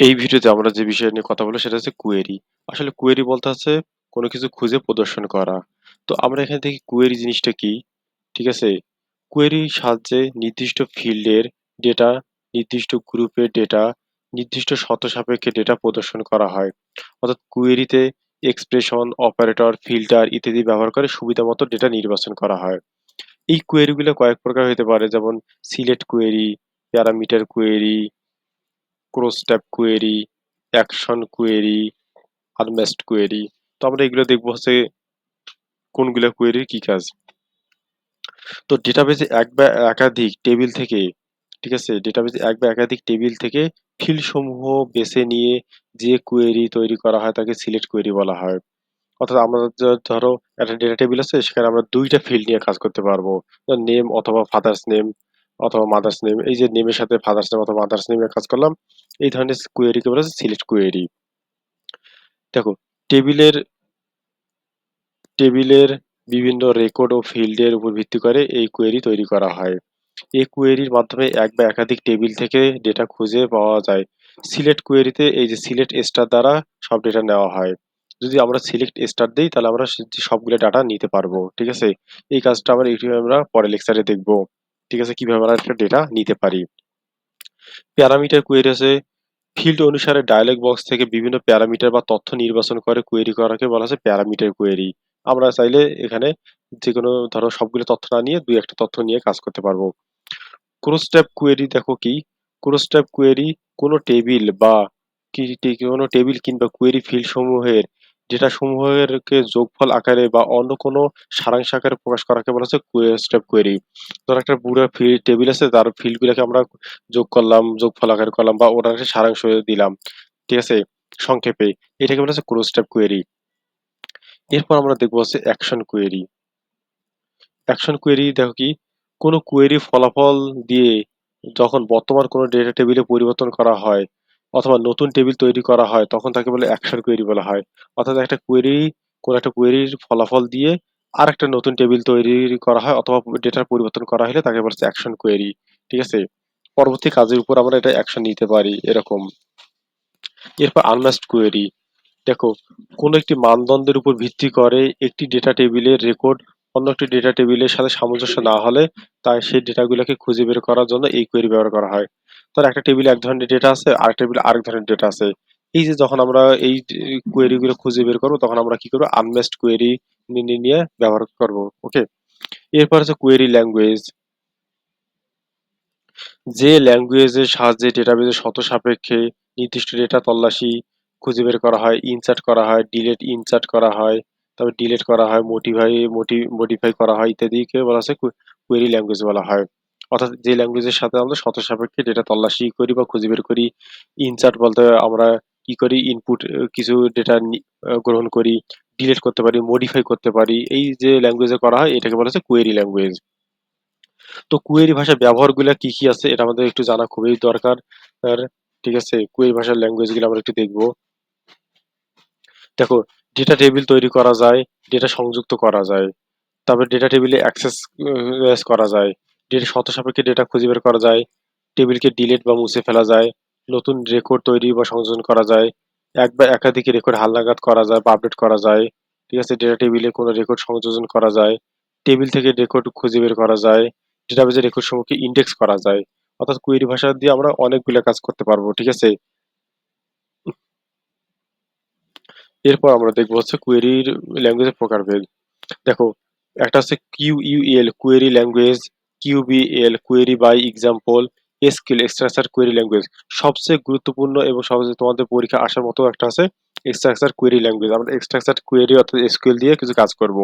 এই ভিডিওতে আমরা যে বিষয় নিয়ে কথা বলব সেটা হচ্ছে কোয়েরি। আসলে কোয়েরি বলতে হচ্ছে কোনো কিছু খুঁজে প্রদর্শন করা। তো আমরা এখানে দেখি কোয়েরি জিনিসটা কি? ঠিক আছে? কোয়েরির সাহায্যে নির্দিষ্ট ফিল্ডের ডেটা, নির্দিষ্ট গ্রুপের ডেটা, নির্দিষ্ট শর্ত সাপেক্ষে ডেটা প্রদর্শন করা হয়। অর্থাৎ কোয়েরিতে এক্সপ্রেশন, অপারেটর, ফিল্টার ইত্যাদি ব্যবহার করে সুবিধা মতো ডেটা নির্বাচন করা হয়। এই কোয়েরিগুলো কয়েক প্রকার হতে পারে যেমন select query, parameter query, cross tab query, action query, unmatched query. তো আমরা এগুলো দেখব হচ্ছে কোনগুলো কোয়েরির কি কাজ। তো ডেটাবেজে এক বা একাধিক টেবিল থেকে ঠিক আছে ডেটাবেজে এক বা একাধিক টেবিল থেকে ফিল্ড সমূহ বেছে নিয়ে যে কোয়েরি তৈরি করা হয় তাকে সিলেক্ট কোয়েরি বলা হয় অর্থাৎ আমরা ধরো একটা ডেটা টেবিল আছে সেখানে আমরা দুইটা ফিল্ড নিয়ে কাজ করতে পারব নেম অথবা ফাদার্স নেম অথবা মাদার্স নেম এই যে নেমের সাথে ফাদার্স নেম অথবা মাদার্স নেমে কাজ করলাম, এই ধরনের কোয়েরিকে বলা হচ্ছে সিলেক্ট কোয়েরি দেখো, টেবিলের টেবিলের বিভিন্ন রেকর্ড ও ফিল্ডের উপর ভিত্তি করে এই কোয়েরি তৈরি করা হয়। এই কোয়েরির মাধ্যমে এক বা একাধিক টেবিল থেকে ডেটা খুঁজে পাওয়া যায়। সিলেক্ট কোয়েরিতে এই যে সিলেক্ট স্টার দ্বারা সব ডেটা নেওয়া হয়। যদি আমরা সিলেক্ট স্টার দিই, তাহলে আমরা সবগুলো ডাটা নিতে পারব, ঠিক আছে? এই কাজটা আমরা ইউটিউবে আমরা পরে লেকচারে দেখব। ঠিক আছে, কীভাবে আমরা একটা ডেটা নিতে পারি? প্যারামিটার কোয়েরি আছে। ফিল্ড অনুসারে ডায়ালগ বক্স থেকে বিভিন্ন প্যারামিটার বা তথ্য নির্বাচন করে কোয়েরি করাকে বলা হচ্ছে প্যারামিটার কোয়েরি আমরা চাইলে এখানে যে কোনো ধরো সবগুলো তথ্য না নিয়ে দুই একটা তথ্য নিয়ে কাজ করতে পারব। ক্রস ট্যাব কোয়েরি দেখো কি? ক্রস ট্যাব কোয়েরি কোনো টেবিল বা কি কোনো টেবিল কিংবা কোয়েরি ফিল্ড সমূহের ডেটা সমূহের কে যোগফল আকারে বা অন্য কোনো সারাংশ আকারে প্রকাশ করাকে বলা হচ্ছে ট্যাব কোয়েরি ধর একটা পুরো ফিল্ড টেবিল আছে, তার ফিল্ডগুলোকে আমরা যোগ করলাম, যোগফল আকারে করলাম বা ওটার একটা সারাংশ দিলাম। ঠিক আছে? সংক্ষেপে। এটাকে বলা হচ্ছে ক্রস ট্যাব কোয়েরি এরপর আমরা দেখব হচ্ছে অ্যাকশন কোয়েরি অ্যাকশন কোয়েরি দেখো কি? কোনো কোয়েরি ফলাফল দিয়ে যখন বর্তমান কোনো ডেটা টেবিলে পরিবর্তন করা হয় অথবা নতুন টেবিল তৈরি করা হয়, তখন তাকে বলে অ্যাকশন কোয়েরি বলা হয়। অর্থাৎ একটা কোয়েরি কোনো একটা কোয়েরির ফলাফল দিয়ে আর একটা নতুন টেবিল তৈরি করা হয়, অথবা ডেটার পরিবর্তন করা হলে তাকে বলছে অ্যাকশন কোয়েরি ঠিক আছে? পরবর্তী কাজের উপর আমরা এটা অ্যাকশন নিতে পারি, এরকম। এরপর আনম্যাস্ট কোয়েরি দেখো, কোনো একটি মানদণ্ডের উপর ভিত্তি করে একটি ডেটা টেবিলের রেকর্ড অন্য একটি ডেটা টেবিলের সাথে সামঞ্জস্য না হলে তাই সেই ডেটাগুলোকে খুঁজে বের করার জন্য এই কোয়েরি ব্যবহার করা হয়। ধর একটা টেবিলে এক ধরনের ডেটা আছে আর টেবিলে আরেক ধরনের ডেটা আছে। এই যে যখন আমরা এই কোয়েরিগুলো খুঁজে বের করব, তখন আমরা কি করব? আনমেস্ট কোয়েরি নিয়ে ব্যবহার করব ওকে এরপর হচ্ছে কোয়েরি ল্যাঙ্গুয়েজ যে ল্যাঙ্গুয়েজের সাহায্যে ডেটাবেজের শত সাপেক্ষে নির্দিষ্ট ডেটা তল্লাশি খুঁজে বের করা হয় ইনসার্ট করা হয় ডিলেট ইনসার্ট করা হয়। তারপর ডিলেট করা হয় মোটিফাই মডিফাই করা হয় ইত্যাদিকে বলা হচ্ছে কোয়েরি ল্যাঙ্গুয়েজ বলা হয়। অর্থাৎ যে ল্যাঙ্গুয়েজের সাথে আমরা শত সাপেক্ষে ডেটা তল্লাশি করি বা খুঁজে বের করি ইনসার্ট বলতে আমরা কি করি ইনপুট কিছু ডেটা গ্রহণ করি ডিলেট করতে পারি মডিফাই করতে পারি, এই যে ল্যাঙ্গুয়েজে করা হয়, এটাকে বলা হচ্ছে কোয়েরি ল্যাঙ্গুয়েজ তো কুয়েরি ভাষার ব্যবহারগুলো কি কি আছে, এটা আমাদের একটু জানা খুবই দরকার। ঠিক আছে কুয়েরি ভাষার ল্যাঙ্গুয়েজগুলো আমরা একটু দেখব। দেখো ডেটা টেবিল তৈরি করা যায় ডেটা সংযুক্ত করা যায়, তারপর ডেটা টেবিলে অ্যাক্সেস করা যায় ডেটা শত সাপেক্ষে ডেটা খুঁজে বের করা যায় টেবিলকে ডিলিট বা মুছে ফেলা যায়, নতুন রেকর্ড তৈরি বা সংযোজন করা যায় এক বা একাধিক রেকর্ড হালনাগাদ করা যায় বা আপডেট করা যায়, ঠিক আছে ডেটা টেবিলে কোনো রেকর্ড সংযোজন করা যায় টেবিল থেকে রেকর্ড খুঁজে বের করা যায় ডেটাবেজের রেকর্ড সমূহকে ইন্ডেক্স করা যায়, অর্থাৎ কুয়েরি ভাষা দিয়ে আমরা অনেকগুলো কাজ করতে পারব, ঠিক আছে এরপর আমরা দেখব হচ্ছে কোয়েরির ল্যাঙ্গুয়েজের প্রকারভেদ। দেখো, একটা হচ্ছে QUL query language QBL query by example SQL structured query language সবচেয়ে গুরুত্বপূর্ণ এবং সবচেয়ে তোমাদের পরীক্ষা আসার মতো একটা আছে এক্সট্রাকচার কোয়েরি ল্যাঙ্গুয়েজ আমরা এক্সট্রাকচার কোয়েরি অর্থাৎ এসকিউএল দিয়ে কিছু কাজ করব।